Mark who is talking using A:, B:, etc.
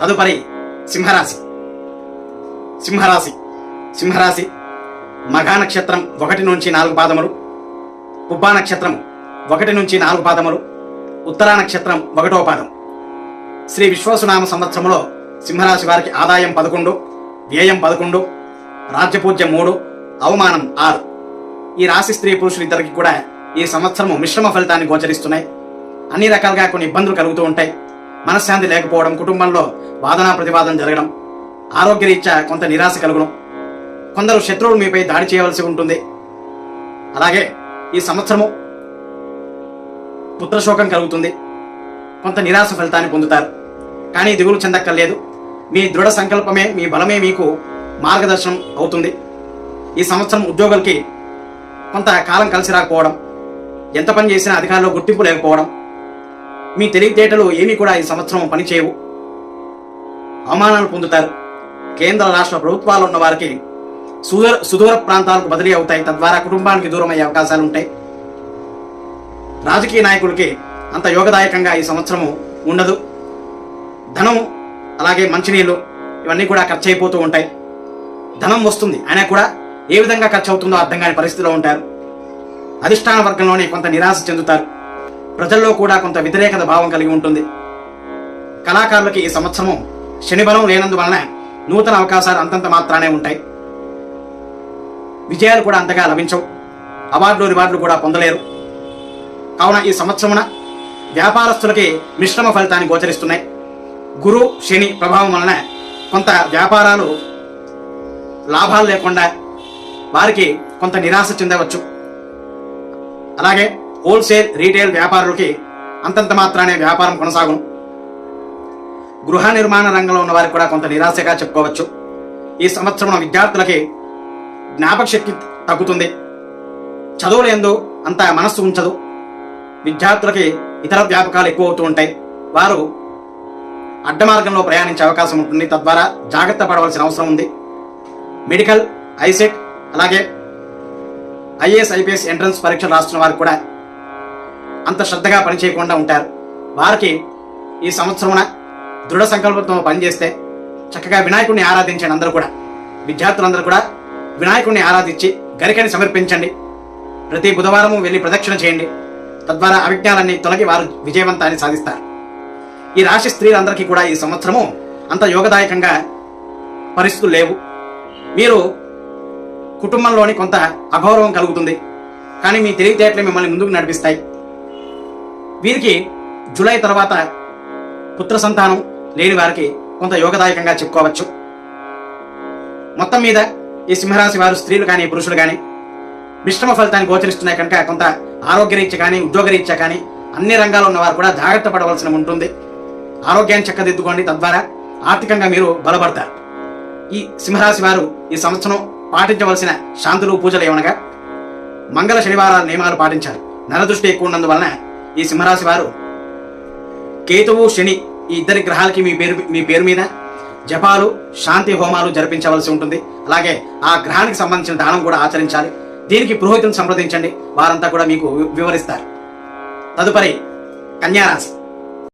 A: తదుపరి సింహరాశి. సింహరాశి. సింహరాశి మఘా నక్షత్రం ఒకటి నుంచి నాలుగు పాదములు పుబ్బా నక్షత్రం ఒకటి నుంచి నాలుగు పాదములు ఉత్తరా నక్షత్రం ఒకటో పాదం. శ్రీ విశ్వసునామ సంవత్సరంలో సింహరాశి వారికి ఆదాయం పదకొండు వ్యయం పదకొండు రాజ్యపూజ్యం మూడు అవమానం ఆరు. ఈ రాశి స్త్రీ పురుషులు ఇద్దరికి కూడా ఈ సంవత్సరము మిశ్రమ ఫలితాన్ని గోచరిస్తున్నాయి. అన్ని రకాలుగా కొన్ని ఇబ్బందులు కలుగుతూ ఉంటాయి. మనశ్శాంతి లేకపోవడం కుటుంబంలో వాదనా ప్రతివాదన జరగడం ఆరోగ్యరీత్యా కొంత నిరాశ కలగడం కొందరు శత్రువులు మీపై దాడి చేయవలసి ఉంటుంది. అలాగే ఈ సంవత్సరము పుత్రశోకం కలుగుతుంది. కొంత నిరాశ ఫలితాన్ని పొందుతారు. కానీ దిగులు చెందక్కర్లేదు. మీ దృఢ సంకల్పమే మీ బలమే మీకు మార్గదర్శనం అవుతుంది. ఈ సంవత్సరం ఉద్యోగులకి కొంత కాలం కలిసి రాకపోవడం ఎంత పని చేసినా అధికారంలో గుర్తింపు లేకపోవడం మీ తెలివితేటలు ఏమీ కూడా ఈ సంవత్సరం పనిచేయవు. అవమానాలు పొందుతారు. కేంద్ర రాష్ట్ర ప్రభుత్వాలు ఉన్న వారికి సుదూర సుదూర ప్రాంతాలకు బదిలీ అవుతాయి. తద్వారా కుటుంబానికి దూరం అయ్యే అవకాశాలు ఉంటాయి. రాజకీయ నాయకులకి అంత యోగదాయకంగా ఈ సంవత్సరము ఉండదు. ధనం అలాగే మంచినీళ్ళు ఇవన్నీ కూడా ఖర్చు అయిపోతూ ఉంటాయి. ధనం వస్తుంది. అయినా కూడా ఏ విధంగా ఖర్చు అవుతుందో అర్థం కాని పరిస్థితిలో ఉంటారు. అధిష్టాన వర్గంలోనే కొంత నిరాశ చెందుతారు. ప్రజల్లో కూడా కొంత వ్యతిరేకత భావం కలిగి ఉంటుంది. కళాకారులకి ఈ సంవత్సరము శనిబలం లేనందువలన నూతన అవకాశాలు అంతంత మాత్రానే ఉంటాయి. విజయాలు కూడా అంతగా లభించవు. అవార్డులు రివార్డులు కూడా పొందలేరు. కావున ఈ సంవత్సరమున వ్యాపారస్తులకి మిశ్రమ ఫలితాన్ని గోచరిస్తున్నాయి. గురు శని ప్రభావం వలన కొంత వ్యాపారాలు లాభాలు లేకుండా వారికి కొంత నిరాశ చెందవచ్చు. అలాగే హోల్సేల్ రీటైల్ వ్యాపారులకి అంతంత మాత్రానే వ్యాపారం కొనసాగును. గృహ నిర్మాణ రంగంలో ఉన్న వారికి కూడా కొంత నిరాశగా చెప్పుకోవచ్చు. ఈ సంవత్సరం విద్యార్థులకి జ్ఞాపక శక్తి తగ్గుతుంది. చదువులు ఎందు అంత మనస్సు ఉంచదు. విద్యార్థులకి ఇతర వ్యాపకాలు ఎక్కువ అవుతూ ఉంటాయి. వారు అడ్డ మార్గంలో ప్రయాణించే అవకాశం ఉంటుంది. తద్వారా జాగ్రత్త పడవలసిన అవసరం ఉంది. మెడికల్ ఐసెట్ అలాగే ఐఏఎస్ ఐపీఎస్ ఎంట్రన్స్ పరీక్షలు రాస్తున్న వారు కూడా అంత శ్రద్ధగా పనిచేయకుండా ఉంటారు. వారికి ఈ సంవత్సరమున దృఢ సంకల్పంతో పనిచేస్తే చక్కగా వినాయకుడిని ఆరాధించండి అందరూ కూడా. విద్యార్థులందరూ కూడా వినాయకుడిని ఆరాధించి గరికని సమర్పించండి. ప్రతి బుధవారము వెళ్ళి ప్రదక్షిణ చేయండి. తద్వారా అవిజ్ఞానాన్ని తొలగి వారు విజయవంతాన్ని సాధిస్తారు. ఈ రాశి స్త్రీలందరికీ కూడా ఈ సంవత్సరము అంత యోగదాయకంగా పరిస్థితులు లేవు. మీరు కుటుంబంలోని కొంత అగౌరవం కలుగుతుంది. కానీ మీ తెలివితేటలు మిమ్మల్ని ముందుకు నడిపిస్తాయి. వీరికి జూలై తర్వాత పుత్ర సంతానం లేని వారికి కొంత యోగదాయకంగా చెప్పుకోవచ్చు. మొత్తం మీద ఈ సింహరాశి వారు స్త్రీలు కానీ పురుషులు కానీ మిశ్రమ ఫలితాన్ని గోచరిస్తున్నాయి కనుక కొంత ఆరోగ్యరీత్యా కానీ ఉద్యోగరీత్యా కానీ అన్ని రంగాల్లో ఉన్నవారు కూడా జాగ్రత్త పడవలసిన ఉంటుంది. ఆరోగ్యాన్ని చక్కదిద్దుకోండి. తద్వారా ఆర్థికంగా మీరు బలపడతారు. ఈ సింహరాశి వారు ఈ సంవత్సరం పాటించవలసిన శాంతులు పూజలు ఏమనగా మంగళ శనివారాల నియమాలు పాటించాలి. నరదృష్టి ఎక్కువ ఉన్నందువలన ఈ సింహరాశి వారు కేతువు శని ఈ ఇద్దరి గ్రహాలకి మీ పేరు మీ పేరు మీద జపాలు శాంతి హోమాలు జరిపించవలసి ఉంటుంది. అలాగే ఆ గ్రహానికి సంబంధించిన దానం కూడా ఆచరించాలి. దీనికి పురోహితుని సంప్రదించండి. వారంతా కూడా మీకు వి- వివరిస్తారు. తదుపరి కన్యారాశి.